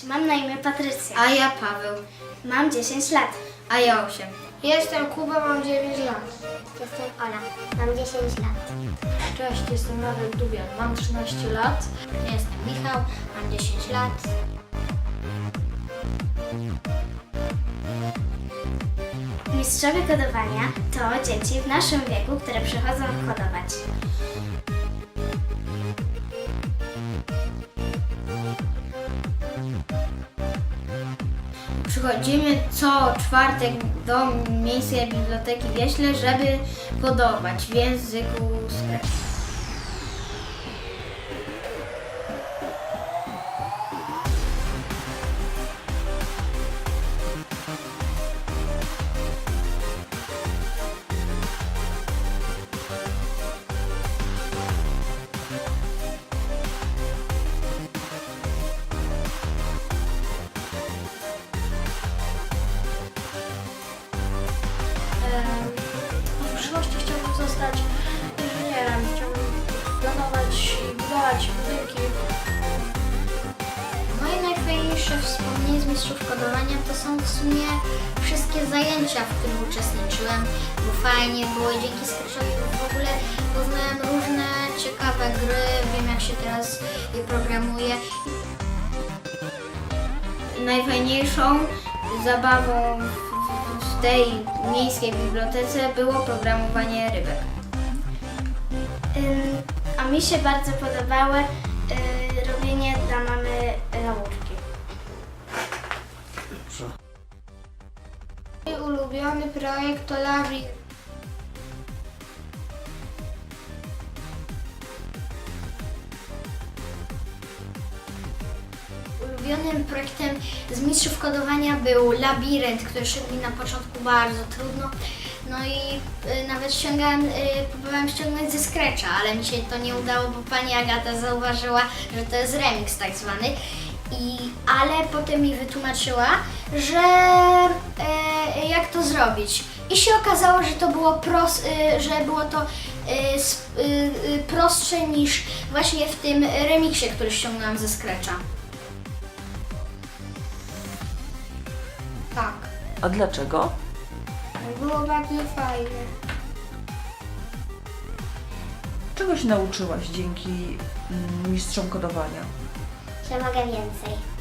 Cześć, mam na imię Patrycja. A ja Paweł. Mam 10 lat. A ja 8. Jestem Kuba, mam 9 lat. Jestem Ola, mam 10 lat. Cześć, jestem Radek Dubian, mam 13 lat. Jestem Michał, mam 10 lat. Mistrzowie kodowania to dzieci w naszym wieku, które przychodzą kodować. Przychodzimy co czwartek do Miejskiej Biblioteki Wieśle, żeby kodować w języku Scratch. Najfajniejsze wspomnienie z mistrzów kodowania to są w sumie wszystkie zajęcia, w których uczestniczyłem, bo fajnie było dzięki Scratchowi w ogóle poznałem różne ciekawe gry, wiem jak się teraz je programuje. Najfajniejszą zabawą w- tej miejskiej bibliotece było programowanie rybek. A mi się bardzo podobały y, robienie dla ulubiony projekt to Lawi. Ulubionym projektem z mistrzów kodowania był labirynt, który szedł mi na początku bardzo trudno. No i y, nawet ściągałem, y, próbowałem ściągnąć ze Scratcha, ale mi się to nie udało, bo pani Agata zauważyła, że to jest remix tak zwany. I, ale potem mi wytłumaczyła, że e, jak to zrobić. I się okazało, że to było pros, y, że było to y, s- y, y, prostsze niż właśnie w tym remiksie, który ściągnęłam ze Scratcha. Tak. A dlaczego? Było bardzo fajne. Czego się nauczyłaś dzięki mm, mistrzom kodowania? Że mogę więcej.